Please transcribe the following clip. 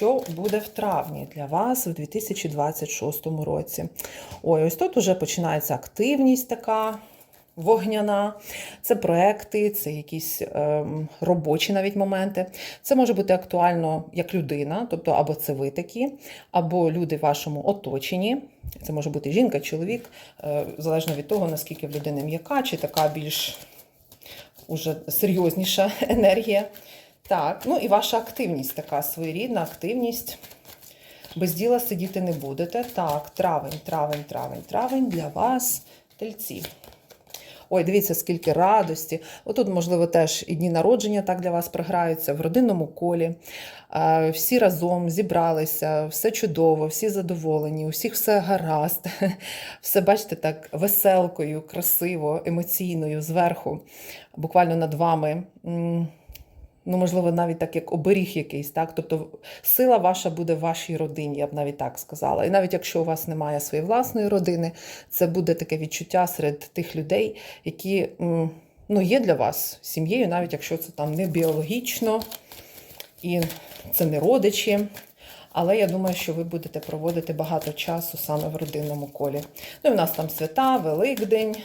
що буде в травні для вас у 2026 році. Ой, ось тут уже починається активність така. Вогняна, це проекти, це якісь ем, робочі навіть моменти. Це може бути актуально як людина, тобто або це ви такі, або люди в вашому оточенні. Це може бути жінка, чоловік, е, залежно від того, наскільки в людини м'яка, чи така більш уже серйозніша енергія. Так, ну і ваша активність така своєрідна активність. Без діла сидіти не будете. Так, травень, травень, травень, травень для вас, тельці. Ой, дивіться, скільки радості. Отут, можливо, теж і дні народження так для вас приграються в родинному колі. Всі разом зібралися, все чудово, всі задоволені, у всіх все гаразд. Все, бачите, так веселкою, красиво, емоційною, зверху, буквально над вами. Ну, можливо, навіть так, як оберіг якийсь, так? Тобто сила ваша буде в вашій родині, я б навіть так сказала. І навіть якщо у вас немає своєї власної родини, це буде таке відчуття серед тих людей, які ну, є для вас сім'єю, навіть якщо це там не біологічно і це не родичі. Але я думаю, що ви будете проводити багато часу саме в родинному колі. Ну і в нас там свята, Великдень,